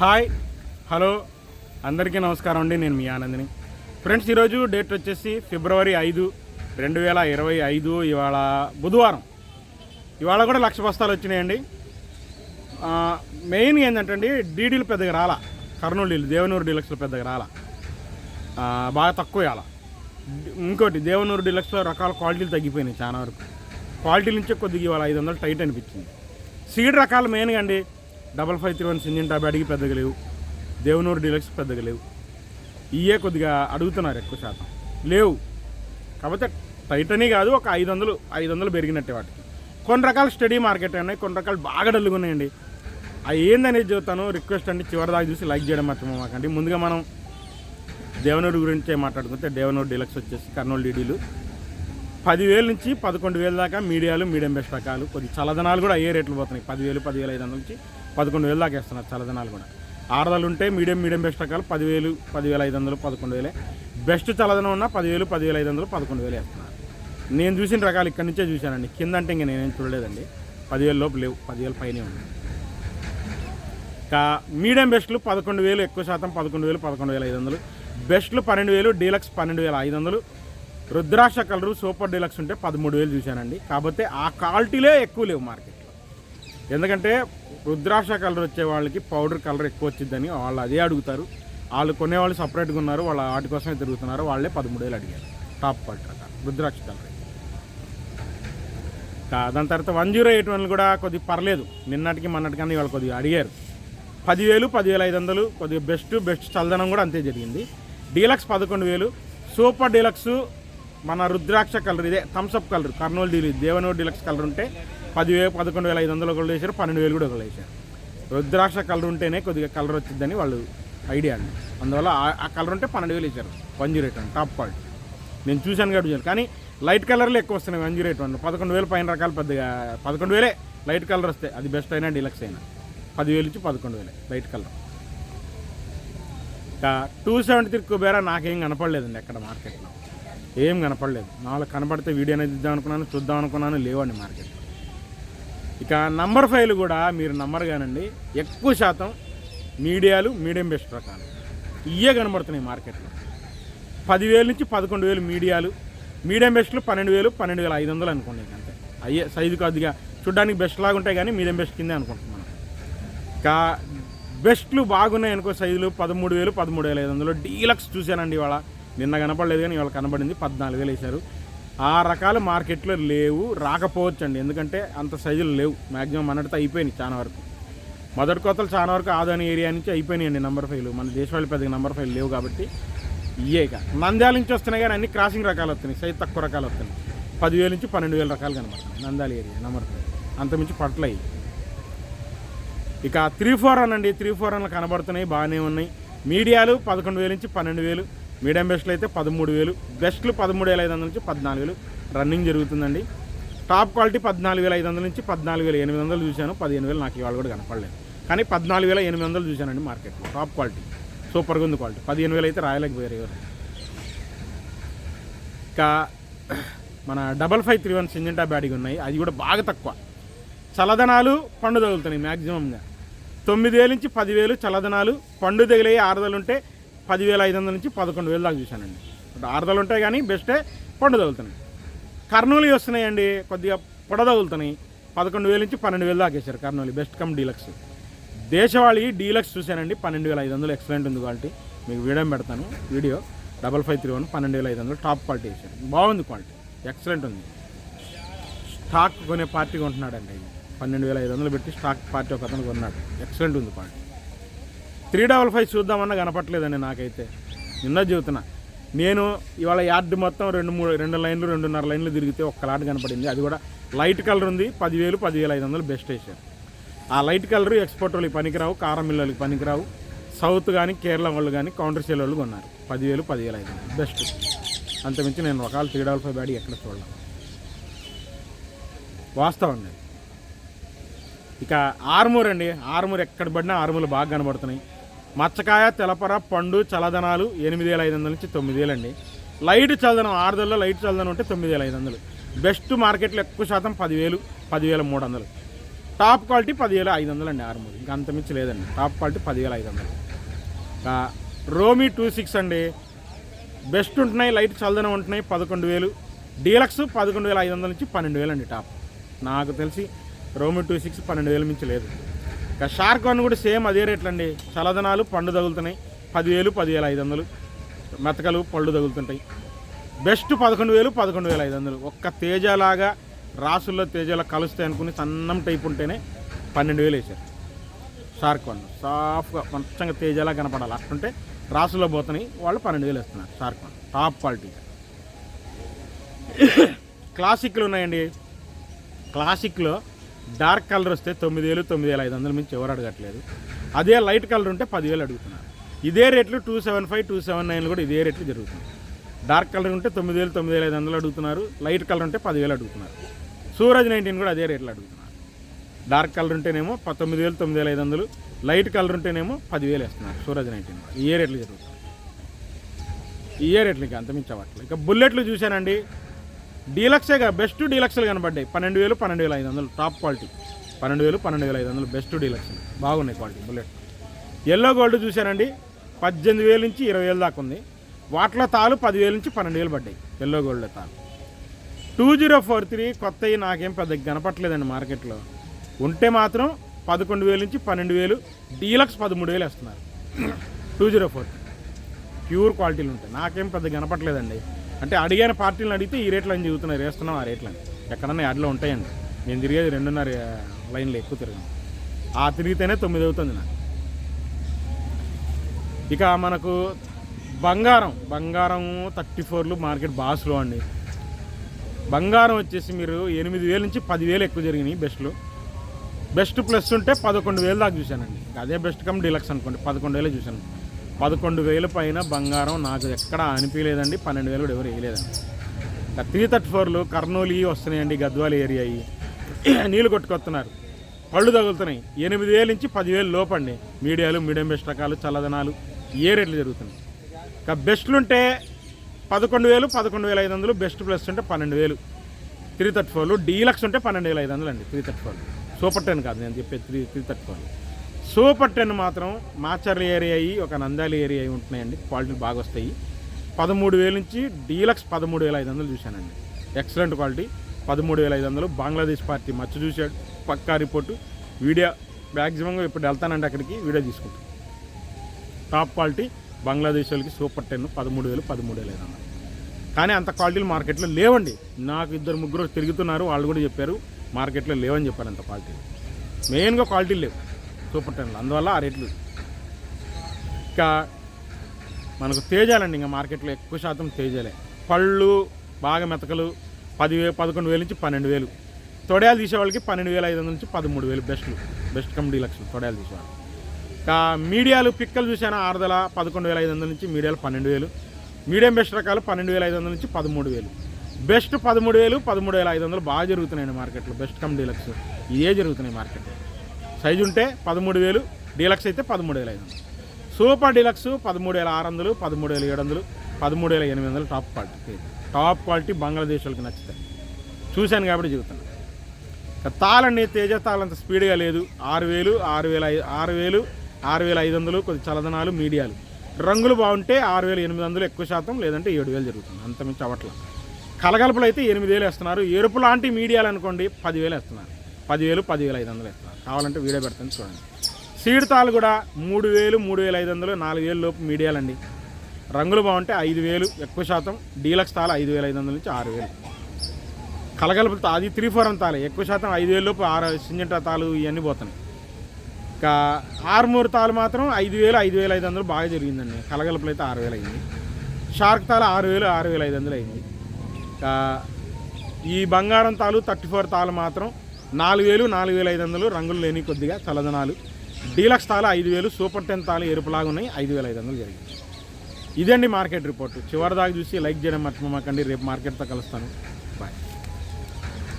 Hi hello అందరికీ నమస్కారం అండి నేను మీ ఆనందిని. ఫ్రెండ్స్ ఈరోజు డేట్ వచ్చేసి ఫిబ్రవరి ఐదు రెండు వేల ఇరవై ఐదు ఇవాళ బుధవారం. ఇవాళ కూడా లక్ష బస్తాలు వచ్చినాయండి. మెయిన్ ఏంటంటే అండి డీడీలు పెద్దగా రాలా కర్నూలు డీలు దేవనూరు డీలక్స్లు పెద్దగా రాలా బాగా తక్కువ ఇవాళ ఇంకోటి దేవనూరు డీలక్స్లో రకాల క్వాలిటీలు తగ్గిపోయినాయి చాలా వరకు. క్వాలిటీ నుంచే కొద్దిగా ఇవాళ ఐదు వందలు టైట్ అనిపించింది. సీడ్ రకాలు మెయిన్గా అండి double five three one Syngenta tab అడిగి పెద్దగా లేవు. దేవునూరు డీలక్స్ పెద్దగా లేవు. ఇయే కొద్దిగా అడుగుతున్నారు ఎక్కువ శాతం. లేవు. కాకపోతే టైట్ కాదు ఒక ఐదు వందలు ఐదు వందలు పెరిగినట్టే వాటికి. కొన్ని రకాల స్టడీ మార్కెట్ ఉన్నాయి కొన్ని రకాలు బాగా డల్లుగా ఉన్నాయండి. అవి ఏందనేది చెబుతాను రిక్వెస్ట్ అండి చివరి దాకా చూసి లైక్ చేయడం మర్చిపోమాకండి ముందుగా మనం దేవనూరు గురించే మాట్లాడుకుంటే దేవనూరు డీలక్స్ వచ్చేసి కర్నూలు డీడీలు. పదివేల నుంచి పదకొండు వేల దాకా మీడియాలు మీడియం బెస్ట్ రకాలు కొద్ది చల్లదనాలు కూడా అయ్యే రేట్లు పోతున్నాయి. పదివేలు పదివేల ఐదు వందల నుంచి పదకొండు వేలు దాకా వేస్తున్నారు చల్లదనాలు కూడా. ఆరుదలు ఉంటే మీడియం మీడియం బెస్ట్ రకాలు పదివేలు పదివేల ఐదు వందలు పదకొండు వేలే. బెస్ట్ చల్లదనం ఉన్న పదివేలు పదివేల ఐదు వందలు పదకొండు వేలు వేస్తున్నారు. నేను చూసిన రకాలు ఇక్కడి నుంచే చూశానండి. కింద అంటే ఇంకా నేనేం చూడలేదండి. పదివేల లోపు లేవు. పదివేల పైనే ఉన్నాయి. ఇంకా మీడియం బెస్ట్లు పదకొండు వేలు ఎక్కువ శాతం పదకొండు వేలు పదకొండు వేల ఐదు వందలు. బెస్ట్లు పన్నెండు వేలు డీలక్స్ పన్నెండు వేల ఐదు వందలు. రుద్రాక్ష కలరు సూపర్ డీలక్స్ ఉంటే పదమూడు వేలు చూశానండి. కాకపోతే ఆ క్వాలిటీలే ఎక్కువ లేవు మార్కెట్. ఎందుకంటే రుద్రాక్ష కలర్ వచ్చే వాళ్ళకి పౌడర్ కలర్ ఎక్కువ వచ్చిందని వాళ్ళు అదే అడుగుతారు. వాళ్ళు కొనేవాళ్ళు సపరేట్గా ఉన్నారు వాళ్ళ వాటి కోసమే తిరుగుతున్నారు వాళ్ళే పదమూడు వేలు అడిగారు. టాప్ క్వాలిటీ రకాలు రుద్రాక్ష కలర్. దాని తర్వాత వన్ జీరో ఎయిట్ వన్ కూడా కొద్దిగా పర్లేదు. నిన్నటికి మొన్నటికన్నా వాళ్ళు కొద్దిగా అడిగారు. పదివేలు పదివేల ఐదు వందలు కొద్దిగా బెస్ట్ బెస్ట్ చల్లదనం కూడా అంతే జరిగింది. డీలక్స్ పదకొండు వేలు. సూపర్ డీలక్స్ మన రుద్రాక్ష కలర్ ఇదే థమ్స్అప్ కలర్ కర్నూలు డీల్ దేవనూరు డీలక్స్ కలర్ ఉంటే పదివేలు పదకొండు వేల ఐదు వందలు ఒకళ్ళు వేశారు పన్నెండు వేలు కూడా ఒకళ్ళు వేశారు. రుద్రాక్ష కలర్ ఉంటేనే కొద్దిగా కలర్ వచ్చిందని వాళ్ళు ఐడియా అండి. అందువల్ల ఆ- కలర్ ఉంటే పన్నెండు వేలు వేశారు one zero eight one top quality. నేను చూశాను కాబట్టి చూశాను. కానీ లైట్ కలర్లో ఎక్కువ వస్తున్నాయి వన్ జీరో ఎయిట్ వన్ పదకొండు వేలు పైన రకాలు పెద్దగా పదకొండు వేలే లైట్ కలర్ వస్తాయి. అది బెస్ట్ అయినా డీలక్స్ అయినా. పదివేలు నుంచి పదకొండు వేలే లైట్ కలర్. ఇంకా టూ సెవెంటీ త్రీ కుబేరా నాకేం కనపడలేదండి ఎక్కడ మార్కెట్లో. ఏం కనపడలేదు. నాలుగు కనపడితే వీడియో అనేది ఇద్దాం అనుకున్నాను చూద్దాం అనుకున్నాను లేవండి మార్కెట్ ఇక నంబర్ ఫైవ్లు కూడా మీరు నంబర్ కానండి ఎక్కువ శాతం మీడియాలు మీడియం బెస్ట్ రకాలు ఇవే కనబడుతున్నాయి మార్కెట్లో. పదివేలు నుంచి పదకొండు వేలు మీడియాలు. మీడియం బెస్ట్లు పన్నెండు వేలు పన్నెండు వేల ఐదు వందలు అనుకోండి అంతే. అయ్యే సైజు కొద్దిగా చూడ్డానికి బెస్ట్ లాగా ఉంటాయి కానీ మీడియం బెస్ట్ కిందే అనుకుంటున్నాను ఇంకా బెస్ట్లు బాగున్నాయి అనుకో సైజులు పదమూడు వేలు పదమూడు వేల ఐదు వందలు. డీలక్స్ చూశానండి ఇవాళ. నిన్న కనపడలేదు కానీ ఇవాళ కనబడింది. పద్నాలుగు వేలు వేశారు ఆ రకాలు మార్కెట్లో లేవు. రాకపోవచ్చు అండి ఎందుకంటే అంత సైజులు లేవు. మ్యాక్సిమం మనటితో అయిపోయినాయి చాలా వరకు. మొదటి కోతలు చాలా వరకు ఆదాని ఏరియా నుంచి అయిపోయినాయండి నంబర్ ఫైవ్లు మన దేశవాళి పెద్దగా నంబర్ ఫైవ్ లేవు కాబట్టి ఇయే ఇక. నంద్యాల నుంచి వస్తున్నాయి కానీ అన్ని క్రాసింగ్ రకాలు వస్తున్నాయి. సైజ్ తక్కువ రకాలు వస్తున్నాయి. పదివేల నుంచి పన్నెండు వేల రకాలు కనబడుతున్నాయి నంద్యాల ఏరియా నంబర్ ఫైవ్. అంతమించి పట్లయి ఇక త్రీ ఫోర్ అనండి త్రీ ఫోర్ అన్లు కనబడుతున్నాయి. బాగానే ఉన్నాయి. మీడియాలు పదకొండు వేలు నుంచి పన్నెండు వేలు. మీడియం బెస్ట్లు అయితే పదమూడు వేలు. బెస్ట్లు పదమూడు వేల ఐదు వందల నుంచి పద్నాలుగు వేలు. రన్నింగ్ జరుగుతుందండి. టాప్ క్వాలిటీ పద్నాలుగు వేల ఐదు వందల నుంచి పద్నాలుగు వేల ఎనిమిది వందలు చూశాను. పదిహేను వేలు నాకు ఇవాళ కూడా కనపడలేదు. కానీ పద్నాలుగు వేల ఎనిమిది వందలు చూశానండి మార్కెట్లో. Top quality. సూపర్గా ఉంది క్వాలిటీ. పదిహేను వేలు అయితే రాయలేకపోయారు ఎవరు. ఇంకా మన double five three one Syngenta batting ఉన్నాయి. అది కూడా బాగా తక్కువ. చల్లదనాలు పండు తగులుతున్నాయి మ్యాక్సిమంగా తొమ్మిది వేలు నుంచి పదివేలు చల్లదనాలు పండు తగిలే ఆరుదలు ఉంటే పదివేల ఐదు వందల నుంచి పదకొండు వేలు దాకా చూశానండి. అంటే ఆరుదలు ఉంటాయి కానీ బెస్టే పండు తగులుతున్నాయి కర్నూలు వస్తున్నాయండి కొద్దిగా పొడ తగులుతున్నాయి పదకొండు వేల నుంచి పన్నెండు వేలు దాకా వేశారు కర్నూలు బెస్ట్ కమ్ డీలక్స్. దేశవాళి డీలక్స్ చూశానండి పన్నెండు వేల ఐదు వందలు ఎక్సలెంట్ ఉంది క్వాలిటీ. మీకు వీడియో పెడతాను video double five three one పన్నెండు వేల ఐదు వందలు టాప్ క్వాలిటీ వేశారు. బాగుంది క్వాలిటీ ఎక్సలెంట్ ఉంది. స్టాక్ కొనే పార్టీ కొంటున్నాడండి. పన్నెండు వేల ఐదు వందలు పెట్టి స్టాక్ పార్టీ ఒక అతను కొన్నాడు. ఎక్సలెంట్ ఉంది క్వాలిటీ. త్రీ డబల్ ఫైవ్ చూద్దామన్నా కనపట్లేదండి నాకైతే. నిన్న చూతున్నా నేను ఇవాళ యార్డ్ మొత్తం రెండు మూడు రెండు లైన్లు రెండున్నర లైన్లు తిరిగితే ఒక్క లాట్ కనపడింది. అది కూడా లైట్ కలర్ ఉంది. పదివేలు పదివేల ఐదు వందలు బెస్ట్ వేసారు ఆ లైట్ కలర్ ఎక్స్పోర్ట్ వాళ్ళకి పనికిరావు కారం మిల్లలకి పనికిరావు. సౌత్ కానీ కేరళ వాళ్ళు కానీ కౌంటర్ సేల్ వాళ్ళు కొన్నారు. పదివేలు పదివేల ఐదు వందలు బెస్ట్. అంతమించి నేను ఒకవేళ త్రీ డబల్ ఫైవ్ బ్యాడీ ఎక్కడ చూడలేను. వాస్తవం అండి ఇక ఆర్మూర్ అండి. ఆర్మూర్ ఎక్కడ పడినా ఆర్మూర్లు బాగా కనబడుతున్నాయి. మచ్చకాయ తెలపర పండు చల్లదనాలు ఎనిమిది వేల ఐదు వందల నుంచి తొమ్మిది వేలు అండి లైట్ చల్లదనం ఆరుదల్లో లైట్ చల్లదనం ఉంటే తొమ్మిది వేల ఐదు వందలు బెస్ట్ మార్కెట్లో ఎక్కువ శాతం పదివేలు పదివేల మూడు వందలు టాప్ క్వాలిటీ పదివేల ఐదు వందలు అండి ఆరుమూరు. ఇంకా అంత లేదండి. టాప్ క్వాలిటీ పదివేల ఐదు వందలు ఇంకా రోమీ టూ సిక్స్ అండి. బెస్ట్ ఉంటున్నాయి లైట్ చల్లదనం ఉంటున్నాయి పదకొండు వేలు డీలక్స్ పదకొండు వేల ఐదు వందల నుంచి పన్నెండు వేలు అండి టాప్. నాకు తెలిసి రోమి టూ సిక్స్ పన్నెండు వేల మించి లేదు. ఇక షార్క్ వన్ కూడా సేమ్ అదే రేట్లు అండి చల్లదనాలు పండు తగులుతున్నాయి. పదివేలు పదివేల ఐదు వందలు మెతకలు పళ్ళు తగులుతుంటాయి. బెస్ట్ పదకొండు వేలు పదకొండు వేల ఐదు వందలు ఒక్క తేజలాగా రాసుల్లో తేజలా కలుస్తాయి అనుకుని సన్నం టైప్ ఉంటేనే పన్నెండు వేలు వేశారు. షార్క్ వన్ సాఫ్ట్గా మంచంగా తేజలా కనపడాలి. అట్టుంటే రాసుల్లో పోతున్నాయి. వాళ్ళు పన్నెండు వేలు వేస్తున్నారు షార్క్ వన్ టాప్ క్వాలిటీ. క్లాసిక్లు ఉన్నాయండి. క్లాసిక్లో డార్క్ కలర్ వస్తే తొమ్మిది వేలు తొమ్మిది వేల ఐదు వందల మించి ఎవరు అడగట్లేదు. అదే లైట్ కలర్ ఉంటే పదివేలు అడుగుతున్నారు. ఇదే రేట్లు two seven five two seven nine కూడా ఇదే రేట్లు జరుగుతుంది డార్క్ కలర్ ఉంటే తొమ్మిది వేలు తొమ్మిది వేల ఐదు వందలు అడుగుతున్నారు. లైట్ కలర్ ఉంటే పదివేలు అడుగుతున్నారు. సూరజ్ నైన్టీన్ కూడా అదే రేట్లు అడుగుతున్నారు. డార్క్ కలర్ ఉంటేనేమో ప- తొమ్మిది వేలు తొమ్మిది వేల ఐదు వందలు. లైట్ కలర్ ఉంటేనేమో పదివేలు వేస్తున్నారు సూరజ్ నైన్టీన్ ఏ రేట్లు జరుగుతుంది ఏ రేట్లు ఇంకా అంతమించవట్లేదు అవ్వట్లేదు. ఇక బుల్లెట్లు చూశానండి. డీలక్సే బెస్ట్ డీలక్స్లు కనబడ్డాయి. పన్నెండు వేలు పన్నెండు వేల ఐదు వందలు టాప్ క్వాలిటీ. పన్నెండు వేలు పన్నెండు వేల ఐదు వందలు బెస్ట్ డీలక్స్ బాగున్నాయి క్వాలిటీ బుల్లెట్. ఎల్లో గోల్డ్ చూశానండి పద్దెనిమిది వేల నుంచి ఇరవై వేలు దాకా ఉంది. వాటిలో తాలు పదివేల నుంచి పన్నెండు వేలు పడ్డాయి. ఎల్లో గోల్డ్ తాలు. టూ జీరో ఫోర్ త్రీ కొత్తవి నాకేం పెద్ద కనపట్లేదండి మార్కెట్లో. ఉంటే మాత్రం పదకొండు వేలు నుంచి పన్నెండు వేలు డీలక్స్ పదమూడు వేలు వేస్తున్నారు. టూ జీరో ఫోర్ ప్యూర్ క్వాలిటీలు ఉంటాయి. నాకేం పెద్ద కనపట్లేదండి అంటే అడిగిన పార్టీలను అడిగితే ఈ రేట్లు అని చెబుతున్నారు వేస్తున్నాం ఆ రేట్లు అని ఎక్కడన్నా యాడ్లో ఉంటాయండి. నేను తిరిగేది రెండున్నర లైన్లు ఎక్కువ తిరిగాను ఆ తిరిగితేనే తొమ్మిది అవుతుంది నాకు. ఇక మనకు బంగారం బంగారం థర్టీ ఫోర్లు మార్కెట్ బాస్లో అండి. బంగారం వచ్చేసి మీరు ఎనిమిది వేల నుంచి పదివేలు ఎక్కువ జరిగినాయి బెస్ట్లు. బెస్ట్ ప్లస్ ఉంటే పదకొండు వేలు దాకా చూశానండి. అదే బెస్ట్ కమ్ డీలక్స్ అనుకోండి పదకొండు వేలే చూశాను. పదకొండు వేల పైన బంగారం నాకు ఎక్కడ అనిపించలేదండి. పన్నెండు వేలు కూడా ఎవరు వేయలేదండి. త్రీ థర్టీ ఫోర్లు కర్నూలు ఇవి వస్తున్నాయండి గద్వాల ఏరియా నీళ్ళు కొట్టుకొస్తున్నారు. పళ్ళు తగులుతున్నాయి. ఎనిమిది వేల నుంచి పదివేలు లోపండి. మీడియాలు మీడియం బెస్ట్ రకాలు చల్లదనాలు ఏ రేట్లు జరుగుతున్నాయి. ఇక బెస్ట్లు ఉంటే పదకొండు వేలు పదకొండు వేల ఐదు వందలు బెస్ట్ ప్లస్ ఉంటే పన్నెండు వేలు. త్రీ థర్టీ ఫోర్లు డీలక్స్ ఉంటే పన్నెండు వేల ఐదు వందలు అండి త్రీ థర్టీ ఫోర్లు. సూపర్ టెన్ కాదు నేను చెప్పేది త్రీ త్రీ థర్టీ ఫోర్లు. సూపర్ టెన్ మాత్రం మాచర్ల ఏరియా అయ్యి ఒక నందాలి ఏరియా అయి ఉంటున్నాయండి. క్వాలిటీలు బాగా వస్తాయి. పదమూడు వేల నుంచి డీలక్స్ పదమూడు వేల ఐదు వందలు చూశానండి. ఎక్సలెంట్ క్వాలిటీ పదమూడు వేల ఐదు వందలు. బంగ్లాదేశ్ పార్టీ మచ్చ చూశాడు. పక్కా రిపోర్టు. వీడియో మ్యాక్సిమంగా ఇప్పుడు వెళ్తానండి అక్కడికి. వీడియో తీసుకుంటాను టాప్ క్వాలిటీ బంగ్లాదేశ్ వాళ్ళకి సూపర్ టెన్. పదమూడు వేలు పదమూడు వేలు ఐదు వందలు. కానీ అంత క్వాలిటీలు మార్కెట్లో లేవండి. నాకు ఇద్దరు ముగ్గురు తిరుగుతున్నారు. వాళ్ళు కూడా చెప్పారు మార్కెట్లో లేవని చెప్పారు అంత క్వాలిటీలు మెయిన్గా క్వాలిటీలు లేవు. సూపర్ టెన్లు అందువల్ల ఆ రేట్లు. ఇంకా మనకు తేజాలండి ఇంకా మార్కెట్లో ఎక్కువ శాతం తేజాలే. పళ్ళు బాగా మెతకలు పదివే పదకొండు వేల నుంచి పన్నెండు వేలు. తొడయాలు తీసేవాళ్ళకి పన్నెండు వేల ఐదు వందల నుంచి పదమూడు వేలు బెస్ట్లు. బెస్ట్ కమ్ డీలక్స్ తొడయాలు తీసేవాళ్ళు ఇంకా మీడియాలు పిక్కలు చూసాను ఆరుదల పదకొండు వేల ఐదు వందల నుంచి మీడియాలు పన్నెండు వేలు. మీడియం బెస్ట్ రకాలు పన్నెండు వేల ఐదు వందల నుంచి పదమూడు వేలు. బెస్ట్ పదమూడు వేలు పదమూడు వేల ఐదు వందలు బాగా జరుగుతున్నాయండి మార్కెట్లో. Best come deluxe. ఇదే జరుగుతున్నాయి మార్కెట్లో. సైజు ఉంటే పదమూడు వేలు డీలక్స్ అయితే పదమూడు వేల ఐదు వందలు సూపర్ డీలక్స్ పదమూడు వేల ఆరు వందలు పదమూడు వేల ఏడు వందలు పదమూడు వేల ఎనిమిది వందలు top quality top quality Bangladesh వాళ్ళకి నచ్చుతాయి. చూశాను కాబట్టి చెబుతాను తాళండి తేజ తాళంత స్పీడ్గా లేదు. ఆరు వేలు ఆరు వేల ఆరు వేలు ఆరు వేల ఐదు వందలు కొద్ది చలదనాలు మీడియాలు. రంగులు బాగుంటే ఆరు వేల ఎనిమిది వందలు ఎక్కువ శాతం లేదంటే ఏడు వేలు జరుగుతుంది. అంతమించి అవట్ల కలగలుపులు అయితే ఎనిమిది వేలు వేస్తున్నారు. ఎరుపు లాంటి మీడియాలు అనుకోండి పదివేలు వేస్తున్నారు. పదివేలు పదివేల ఐదు వందలు వేస్తున్నారు. కావాలంటే వీడియో పెడతాను చూడండి. సీడ్ తాళ్ళు కూడా మూడు వేలు మూడు వేల ఐదు వందలు నాలుగు వేలు లోపు మీడియాలండి. రంగులు బాగుంటే ఐదు వేలు ఎక్కువ శాతం డీలక్స్ తాళ ఐదు వేల ఐదు వందల నుంచి ఆరు వేలు. కలగలుపులు అది త్రీ ఫోర్ తాళే ఎక్కువ శాతం ఐదు వేలు లోపు ఆరు సింజంటా తాలు ఇవన్నీ పోతున్నాయి. ఇంకా ఆరుమూరు తాలు మాత్రం ఐదు వేలు ఐదు వేల ఐదు వందలు బాగా జరిగిందండి. కలగలుపులు అయితే ఆరు వేలు అయింది. షార్క్ తాలు ఆరు వేలు ఆరు వేల ఐదు వందలు అయింది. ఇంకా ఈ బంగారం తాలు థర్టీ ఫోర్ తాలు మాత్రం నాలుగు వేలు నాలుగు వేల ఐదు వందలు రంగులు లేని కొద్దిగా చల్లదనాలు డీలక్స్ తాలు ఐదు వేలు సూపర్ టెన్ తాలు ఎరుపులాగా ఉన్నాయి ఐదు వేల ఐదు వందలు జరిగింది. ఇదండి మార్కెట్ రిపోర్టు. చివరి దాకా చూసి లైక్ చేయడం మర్చిపోమాకండి రేపు మార్కెట్తో కలుస్తాను.